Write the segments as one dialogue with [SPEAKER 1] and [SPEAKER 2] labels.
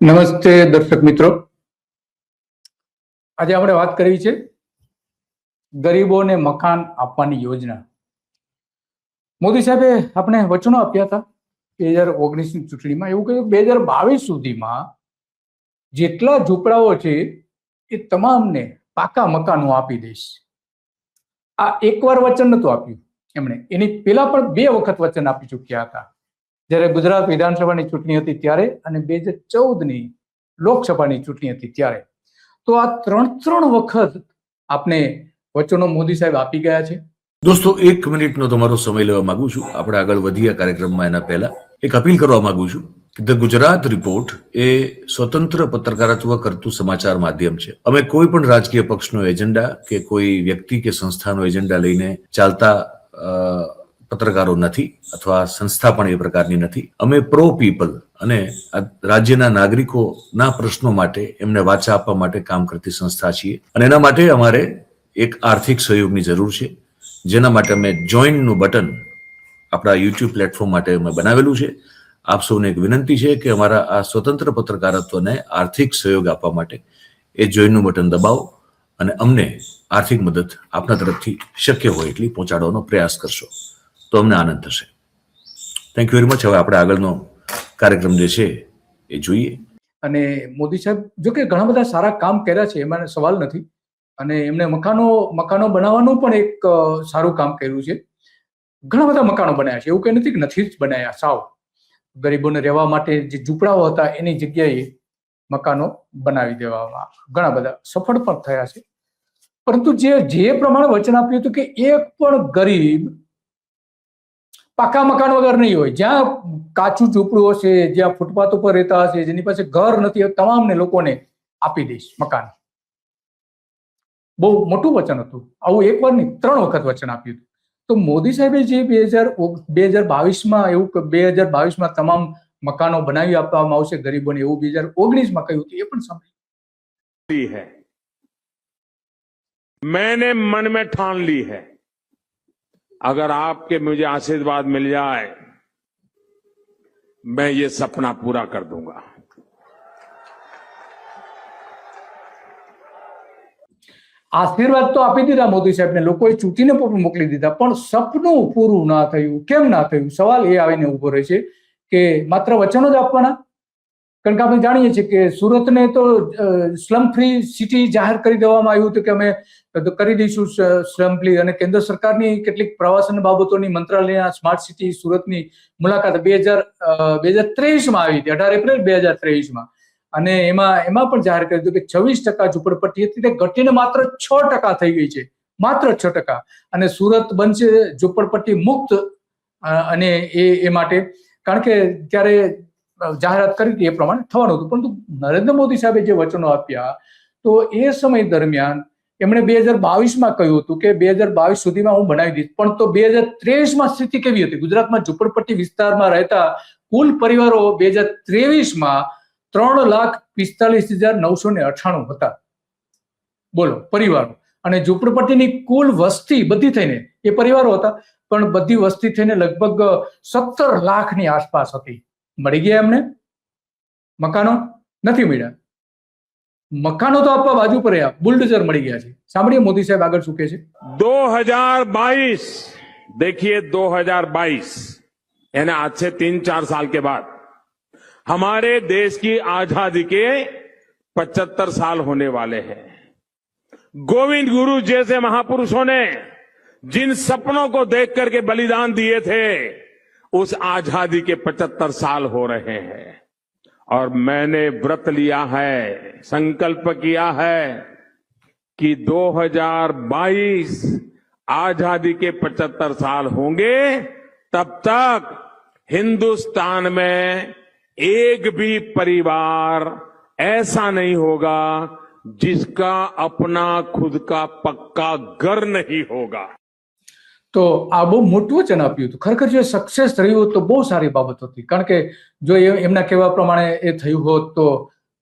[SPEAKER 1] નમસ્તે દર્શક મિત્રો. આજે આપણે વાત કરવી છે ગરીબોને મકાન આપવાની યોજના. મોદી સાહેબે આપણે વચનો આપ્યા હતા બે હજાર ઓગણીસની ચૂંટણીમાં એવું કહ્યું બે હજાર બાવીસ સુધીમાં જેટલા ઝૂંપડાઓ છે એ તમામને પાકા મકાનો આપી દઈશ. આ એકવાર વચન નતું આપ્યું એમણે. એની પેલા પણ બે વખત વચન આપી ચૂક્યા હતા. જ્યારે ગુજરાત વિધાનસભાની ચૂંટણી હતી ત્યારે અને બે હજાર ચૌદની લોકસભાની ચૂંટણી હતી ત્યારે. તો આ ત્રણ ત્રણ વખત આપને વચનો મોદી સાહેબ આપી ગયા છે.
[SPEAKER 2] દોસ્તો, એક મિનિટનો તમારો સમય લેવા માંગુ છું. આપણે આગળ વધીએ કાર્યક્રમમાં એના પહેલા. એક અપીલ કરવા માંગુ છું કે ધ ગુજરાત રિપોર્ટ એ સ્વતંત્ર પત્રકારત્વ કરતું સમાચાર માધ્યમ છે. અમે કોઈ પણ રાજકીય પક્ષનો એજન્ડા કે કોઈ વ્યક્તિ કે સંસ્થાનો એજન્ડા લઈને ચાલતા પત્રકારો નથી અથવા સંસ્થા પણ એ પ્રકારની નથી. અમે પ્રો પીપલ અને રાજ્યના નાગરિકોના પ્રશ્નો માટે એમને વાચા આપવા માટે કામ કરતી સંસ્થા છીએ. અને એના માટે અમારે એક આર્થિક સહયોગની જરૂર છે. જેના માટે અમે જોઈનનું બટન આપણા યુટ્યુબ પ્લેટફોર્મ માટે અમે બનાવેલું છે. આપ સૌને એક વિનંતી છે કે અમારા આ સ્વતંત્ર પત્રકારત્વને આર્થિક સહયોગ આપવા માટે એ જોઈનનું બટન દબાવો અને અમને આર્થિક મદદ આપના તરફથી શક્ય હોય એટલી પહોંચાડવાનો પ્રયાસ કરશો. તો અમને આનંદ થશે. થેન્ક યુ વેરી મચ હવે આપણે આગળનો કાર્યક્રમ જે છે એ જોઈએ.
[SPEAKER 1] અને મોદી સાહેબ, જો કે ઘણા બધા સારા કામ કર્યા છે, એમાં સવાલ નથી. અને એમણે મકાનો મકાનો બનાવવાનું પણ એક સારું કામ કર્યું છે. ઘણા બધા મકાનો બનાવ્યા છે. એવું કંઈ નથી કે નથી જ બનાવ્યા સાવ. ગરીબોને રહેવા માટે જે ઝૂંપડાઓ હતા, એની જગ્યાએ મકાનો બનાવી દેવામાં ઘણા બધા સફળ પણ થયા છે. પરંતુ જે જે પ્રમાણે વચન આપ્યું હતું કે એક પણ ગરીબ પાકા મકાન વગર નહીં હોય. જ્યાં કાચું ઝૂંપડું હશે, જ્યાં ફૂટપાથ ઉપર રહેતા હશે, જેની પાસે ઘર નથી તમામને લોકોને આપી દઈશ મકાન. બહુ મોટું વચન હતું. આવું એકવાર નહીં, ત્રણ વખત વચન આપ્યું તો મોદી સાહેબે જે બે હજાર બે હજાર બાવીસમાં એવું બે હજાર બાવીસમાં તમામ મકાનો બનાવી આપવામાં આવશે ગરીબોને, એવું બે હજાર ઓગણીસમાં કહ્યું હતું, એ પણ
[SPEAKER 3] સમય હૈ. મેને મન મેં ઠાન લી હૈ. अगर आपके मुझे आशीर्वाद मिल जाए मैं ये सपना पूरा कर दूंगा
[SPEAKER 1] આશીર્વાદ તો આપી દીધા મોદી સાહેબને લોકોએ ચૂંટીને પણ મોકલી દીધા પણ સપનું પૂરું ના થયું કેમ ના થયું સવાલ એ આવીને ઉભો રહે છે કે માત્ર વચનો જ આપવાના કારણ કે આપણે જાણીએ છીએ કે સુરતને તો સ્લમ ફ્રી સિટી જાહેર કરી દેવામાં આવ્યું હતું કે અમે કરી દઈશું સ્લમ ફ્રી અને કેન્દ્ર સરકારની કેટલીક પ્રવાસન બાબતોની મંત્રાલયના સ્માર્ટ સિટી સુરતની મુલાકાત બે હજાર બે હજાર ત્રેવીસમાં આવી હતી, અઢાર એપ્રિલ બે હજાર ત્રેવીસમાં. અને એમાં એમાં પણ જાહેર કર્યું હતું કે છવ્વીસ ટકા ઝુંપડપટ્ટી હતી તે ઘટીને માત્ર છ ટકા થઈ ગઈ છે, માત્ર છ ટકા. અને સુરત બનશે ઝુંપડપટ્ટી મુક્ત અને એ એ માટે. કારણ કે ત્યારે જાહેરાત કરી હતી એ પ્રમાણે થવાનું હતું. પરંતુ નરેન્દ્ર મોદી સાહેબે જે વચનો આપ્યા, તો એ સમય દરમિયાન એમણે બે હજાર બાવીસમાં કહ્યું હતું કે બે હજાર બાવીસ સુધીમાં હું બનાવી દઈશ. પણ તો બે હજાર ત્રેવીસમાં સ્થિતિ કેવી હતી? ગુજરાતમાં ઝુંપડપટ્ટી વિસ્તારમાં રહેતા કુલ પરિવારો બે હજાર ત્રેવીસમાં ત્રણ લાખ પિસ્તાલીસ હજાર નવસો ને અઠાણું હતા. બોલો, પરિવારો. અને ઝુંપડપટ્ટીની કુલ વસ્તી બધી થઈને, એ પરિવારો હતા, પણ બધી વસ્તી થઈને લગભગ સત્તર લાખની આસપાસ હતી. મળી ગયા એમને મકાનો નથી મળ્યા મકાનો તો આપવા બાજુ પર રહ્યા બુલડોઝર મળી ગયા છે સાંભળીએ મોદી સાહેબ આગળ શું કહે છે
[SPEAKER 3] 2022 देखिए 2022 यानी आज से तीन चार साल के बाद हमारे देश की आजादी के 75 साल होने वाले हैं गोविंद गुरु जैसे महापुरुषों ने जिन सपनों को देख करके बलिदान दिए थे उस आज़ादी के 75 साल हो रहे हैं। और मैंने व्रत लिया है, संकल्प किया है कि 2022 आज़ादी के 75 साल होंगे, तब तक हिंदुस्तान में एक भी परिवार ऐसा नहीं होगा जिसका अपना खुद का पक्का घर नहीं होगा।
[SPEAKER 1] તો આ બહુ મોટું વચન આપ્યું હતું. ખરેખર જો સક્સેસ થયું હોત તો બહુ સારી બાબત હતી. કારણ કે જો એમના કહેવા પ્રમાણે એ થયું હોત તો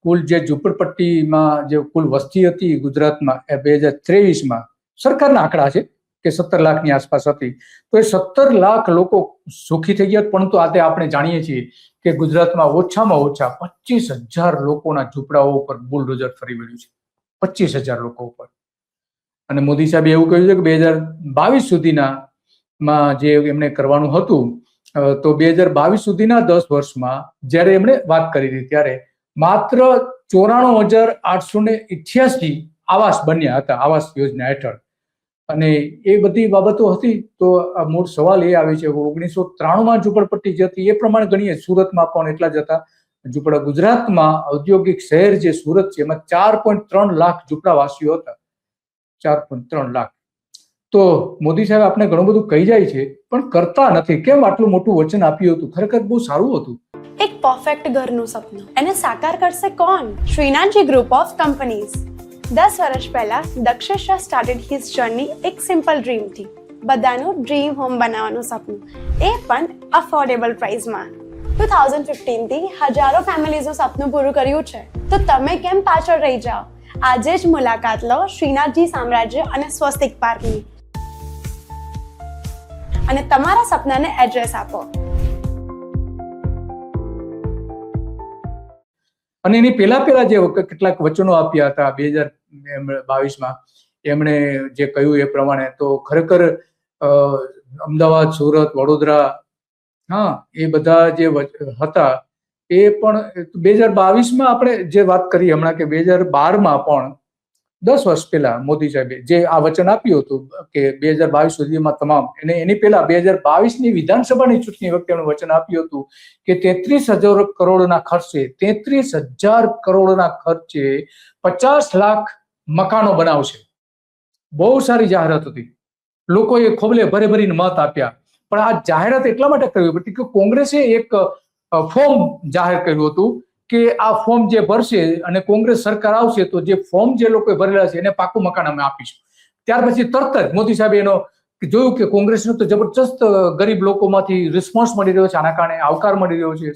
[SPEAKER 1] કુલ જે ઝુંપડપટ્ટીમાં જે કુલ વસ્તી હતી ગુજરાતમાં એ બે હજાર ત્રેવીસમાં સરકારના આંકડા છે કે સત્તર લાખની આસપાસ હતી. તો એ સત્તર લાખ લોકો સુખી થઈ ગયા પરંતુ આજે આપણે જાણીએ છીએ કે ગુજરાતમાં ઓછામાં ઓછા પચીસ હજાર લોકોના ઝૂંપડાઓ ઉપર બુલડોઝર ફરી વળ્યું છે. પચીસ હજાર લોકો ઉપર. અને મોદી સાહેબે એવું કહ્યું છે કે બે હજાર બાવીસ સુધીના માં જે એમને કરવાનું હતું તો બે હજાર બાવીસ સુધીના દસ વર્ષમાં જ્યારે એમણે વાત કરી હતી ત્યારે માત્ર ચોરાણું હજાર આઠસો ને ઇઠ્યાસી આવાસ બન્યા હતા, આવાસ યોજના હેઠળ. અને એ બધી બાબતો હતી તો મૂળ સવાલ એ આવે છે ઓગણીસો ત્રાણુંમાં ઝુંપડપટ્ટી જે હતી એ પ્રમાણે ગણીએ, સુરતમાં પણ એટલા જ હતા. ઝૂંપડા ગુજરાતમાં ઔદ્યોગિક શહેર જે સુરત છે એમાં ચાર પોઈન્ટ ત્રણ લાખ ઝૂંપડાવાસીઓ હતા. ચાર પોઈન્ટ ત્રણ લાખ. તો મોદી સાહેબ આપણે ઘણું બધું કહી જાય છે, પણ કરતા નથી. કેમ આટલું મોટું વચન આપ્યું હતું? ખરેખર બહુ સારું હતું.
[SPEAKER 4] એક પરફેક્ટ ઘરનું સપનું. એને સાકાર કરશે કોણ? શ્રીનાથજી ગ્રુપ ઓફ કંપનીઝ દસ વર્ષ પહેલા દક્ષેશા સ્ટાર્ટેડ હિઝ જર્ની એક સિમ્પલ ડ્રીમથી બધાનું ડ્રીમ હોમ બનાવવાનું સપનું. એ પણ અફોર્ડેબલ પ્રાઇસમાં ટુ થાઉઝન્ડ ફિફ્ટીનથી હજારો ફેમિલીઝનું સપનું પૂરું કર્યું છે. તો તમે કેમ પાછળ રહી જાઓ? આજે જ મુલાકાત લો શ્રીનાથજી સામ્રાજ્ય અને સ્વસ્તિક પાર્કની. અને તમારા સપનાને એડ્રેસ આપો.
[SPEAKER 1] અને એની પહેલા પહેલા જે કેટલાક વચનો આપ્યા હતા બે હજાર બાવીસમાં, એમણે જે કહ્યું એ પ્રમાણે, તો ખરેખર અમદાવાદ, સુરત, વડોદરા, હા, એ બધા જે હતા એ પણ બે હજાર બાવીસમાં આપણે જે વાત કરી હમણાં કે બે હજાર બારમાં પણ દસ વર્ષ પહેલા મોદી સાહેબે જે આ વચન આપ્યું હતું કે બે હજાર બાવીસ સુધીમાં તમામ, એને એની પહેલા બે હજાર બાવીસની વિધાનસભાની ચૂંટણી વખતે એમણે વચન આપ્યું હતું કે તેત્રીસ હજાર કરોડના ખર્ચે, તેત્રીસ હજાર કરોડના ખર્ચે પચાસ લાખ મકાનો બનાવશે. બહુ સારી જાહેરાત હતી. લોકોએ ખોબલે ભરે ભરીને મત આપ્યા. પણ આ જાહેરાત એટલા માટે કરવી પડતી કે કોંગ્રેસે એક ફોર્મ જાહેર કર્યું હતું કે આ ફોર્મ જે ભરશે અને કોંગ્રેસ સરકાર આવશે તો જે ફોર્મ જે લોકોએ ભરેલા છે એને પાકું મકાન અમે આપીશું. ત્યાર પછી તરત જ મોદી સાહેબે એનો જોયું કે કોંગ્રેસનો તો જબરજસ્ત ગરીબ લોકોમાંથી રિસ્પોન્સ મળી રહ્યો છે, આના કારણે આવકાર મળી રહ્યો છે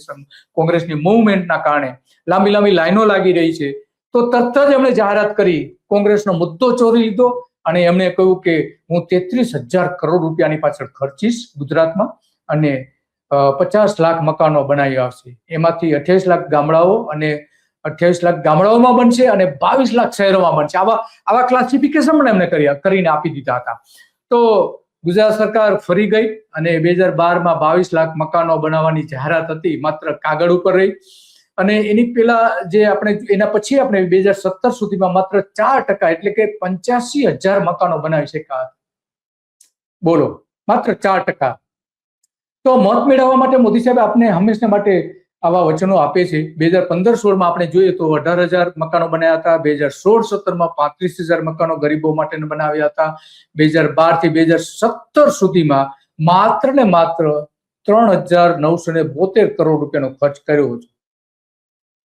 [SPEAKER 1] કોંગ્રેસની મુવમેન્ટના કારણે. લાંબી લાંબી લાઈનો લાગી રહી છે. તો તરત જ એમણે જાહેરાત કરી, કોંગ્રેસનો મુદ્દો ચોરી લીધો અને એમણે કહ્યું કે હું તેત્રીસ હજાર કરોડ રૂપિયાની પાછળ ખર્ચીશ ગુજરાતમાં અને પચાસ લાખ મકાનો બનાવી આવશે. એમાંથી અઠ્યાવીસ લાખ ગામડાઓ અને અઠ્યાવીસ લાખ ગામડાઓમાં બનશે અને બાવીસ લાખ શહેરોમાં બનશે. આવા આવા ક્લાસિફિકેશન પણ એમને કરીને આપી દીધા હતા. તો ગુજરાત સરકાર ફરી ગઈ અને બે હજાર બારમાં બાવીસ લાખ મકાનો બનાવવાની જાહેરાત હતી, માત્ર કાગળ ઉપર રહી. અને એની પેલા જે આપણે, એના પછી આપણે બે હજાર સત્તર સુધીમાં માત્ર ચાર ટકા એટલે કે પંચ્યાસી હજાર મકાનો બનાવી શક્યા બોલો, માત્ર ચાર ટકા. તો મત મેળવવા માટે મોદી સાહેબ આપને હંમેશા માટે આવા વચનો આપે છે. બે હજાર પંદર સોળમાં આપણે જોઈએ તો અઢાર હજાર મકાનો બનાવ્યા હતા. બે હજાર સોળ સત્તરમાં પાંત્રીસ હજાર મકાનો ગરીબો માટે બનાવ્યા હતા. બે હજાર બારથી બે હજાર સત્તર સુધીમાં માત્ર ને માત્ર ત્રણ હજાર નવસો ને બોતેર કરોડ રૂપિયાનો ખર્ચ કર્યો છે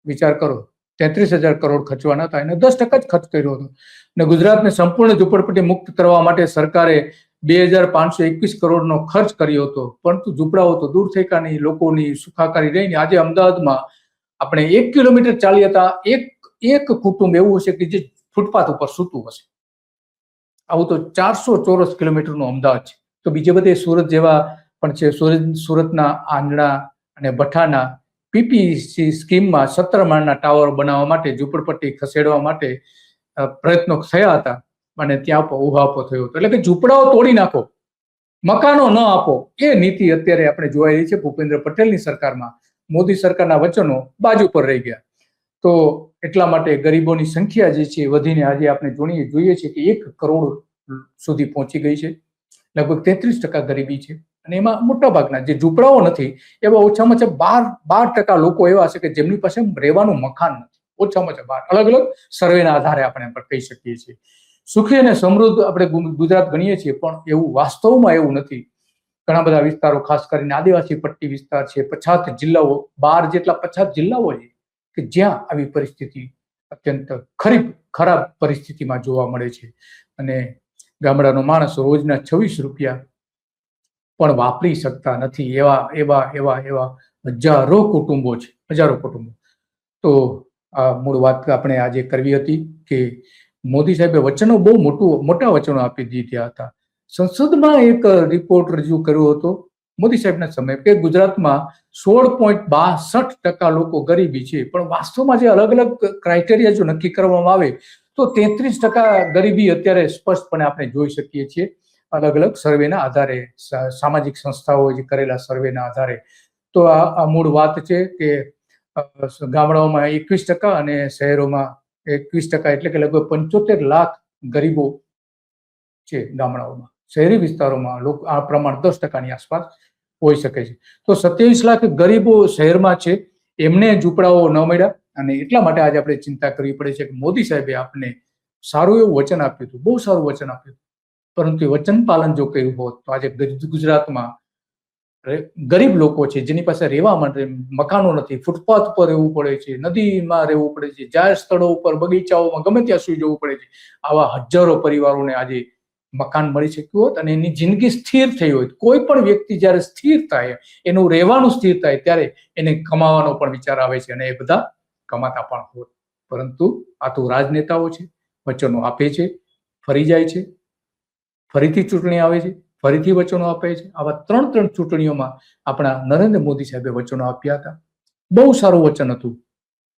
[SPEAKER 1] વિચાર કરો, તેત્રીસ હજાર કરોડ ખર્ચવાના હતા. એને દસ ટકા જ ખર્ચ કર્યો હતો. અને ગુજરાતને સંપૂર્ણ ઝુંપડપટ્ટી મુક્ત કરવા માટે સરકારે બે હજાર પાંચસો એકવીસ કરોડનો ખર્ચ કર્યો હતો. પરંતુ ઝૂંપડાઓ તો દૂર થઈ ગયા નહીં લોકોની સુખાકારી રહીને આજે અમદાવાદમાં આપણે એક કિલોમીટર ચાલી હતા. એક એક કુટુંબ એવું હશે કે જે ફૂટપાથ ઉપર સૂતું હશે. આવું તો ચારસો ચોરસ કિલોમીટરનું અમદાવાદ છે. તો બીજે બધે સુરત જેવા પણ છે. સુરત, સુરતના આંગણા અને ભઠાના પીપીસી સ્કીમમાં સત્તર માળના ટાવર બનાવવા માટે, ઝૂંપડપટ્ટી ખસેડવા માટે પ્રયત્નો થયા હતા. અને ત્યાં ઉહાપો થયો હતો. એટલે કે ઝૂંપડાઓ તોડી નાખો. મકાનો ન આપો. એ નીતિ અત્યારે આપણે જોઈ રહી છે ભૂપેન્દ્ર પટેલની સરકારમાં. મોદી સરકારના વચનો બાજુ પર રહી ગયા. તો એટલા માટે ગરીબોની સંખ્યા જે છે વધીને આજે આપણે જોઈએ જોઈએ છીએ કે એક કરોડ સુધી પહોંચી ગઈ છે. લગભગ તેત્રીસ ટકા ગરીબી છે. અને એમાં મોટા ભાગના જે ઝૂંપડાઓ નથી, એવા ઓછામાં ઓછા બાર બાર ટકા લોકો એવા છે કે જેમની પાસે રહેવાનું મકાન નથી. ઓછામાં ઓછા બાર. અલગ અલગ સર્વેના આધારે આપણે પણ કહી શકીએ છીએ. સુખી અને સમૃદ્ધ આપણે ગુજરાત ગણીએ છીએ, પણ એવું વાસ્તવમાં એવું નથી. ઘણા બધા વિસ્તારો, ખાસ કરીને આદિવાસી પટ્ટી વિસ્તાર છે, પછાત જિલ્લાઓ, બાર જેટલા પછાત જિલ્લાઓ છે, કે જ્યાં આવી પરિસ્થિતિ અત્યંત ખરીબ, ખરાબ પરિસ્થિતિમાં જોવા મળે છે. અને ગામડાનો માણસ રોજના છવ્વીસ રૂપિયા પણ વાપરી શકતા નથી. એવા એવા એવા એવા હજારો કુટુંબો છે, હજારો કુટુંબો. તો આ મૂળ વાત આપણે આજે કરવી હતી કે મોદી સાહેબે વચનો બહુ મોટું, મોટા વચનો આપી દીધા હતા. સંસદમાં એક રિપોર્ટ રજૂ કર્યો હતો, મોદી સાહેબના સમય, કે ગુજરાતમાં સોળ પોઈન્ટ બાસઠ ટકા લોકો ગરીબી છે. પણ વાસ્તવમાં જે અલગ અલગ ક્રાઇટેરિયા જો નક્કી કરવામાં આવે, તો તેત્રીસ ટકા ગરીબી અત્યારે સ્પષ્ટપણે આપણે જોઈ શકીએ છીએ. અલગ અલગ સર્વેના આધારે સામાજિક સંસ્થાઓએ જે કરેલા સર્વેના આધારે. તો આ મૂળ વાત છે કે ગામડાઓમાં એકવીસ ટકા અને શહેરોમાં એકવીસ ટકા એટલે કે લગભગ પંચોતેર લાખ ગરીબો છે ગામડાઓમાં. શહેરી વિસ્તારોમાં લોકો આ પ્રમાણ દસ ટકાની આસપાસ હોઈ શકે છે. તો સત્યાવીસ લાખ ગરીબો શહેરમાં છે. એમને ઝૂંપડાઓ ન મળ્યા અને એટલા માટે આજે આપણે ચિંતા કરવી પડે છે કે મોદી સાહેબે આપને સારું એવું વચન આપ્યું હતું. બહુ સારું વચન આપ્યું હતું. પરંતુ એ વચન પાલન જો કર્યું હોત તો આજે ગુજરાતમાં ગરીબ લોકો છે, જેની પાસે રહેવા માટે મકાનો નથી, ફૂટપાથ પર રહેવું પડે છે, નદીમાં રહેવું પડે છે, જાહેર સ્થળો ઉપર, બગીચાઓમાં, ગમે ત્યાં સુઈ જવું પડે છે. આવા હજારો પરિવારોને આજે મકાન મળી શક્યું હોત અને એની જિંદગી સ્થિર થઈ હોય કોઈ પણ વ્યક્તિ જ્યારે સ્થિર થાય, એનું રહેવાનું સ્થિર થાય, ત્યારે એને કમાવાનો પણ વિચાર આવે છે અને એ બધા કમાતા પણ હોત. પરંતુ આ તો રાજનેતાઓ છે, વચનો આપે છે, ફરી જાય છે, ફરીથી ચૂંટણી આવે છે. ફરીથી વચનો આપે છે. આવા ત્રણ ત્રણ ચૂંટણીઓમાં આપણા નરેન્દ્ર મોદી સાહેબે વચનો આપ્યા હતા. બહુ સારું વચન હતું.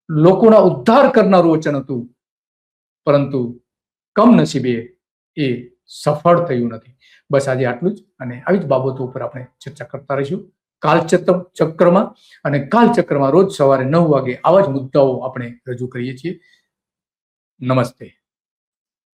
[SPEAKER 1] લોકોના ઉદ્ધાર કરનારું વચન હતું. પરંતુ કમનસીબે એ સફળ થયું નથી. બસ આજે આટલું જ અને આવી જ બાબતો ઉપર આપણે ચર્ચા કરતા રહીશું. કાલચક્ર ચક્રમાં અને કાલચક્રમાં રોજ સવારે નવ વાગે આવા જ મુદ્દાઓ આપણે રજૂ કરીએ છીએ. નમસ્તે.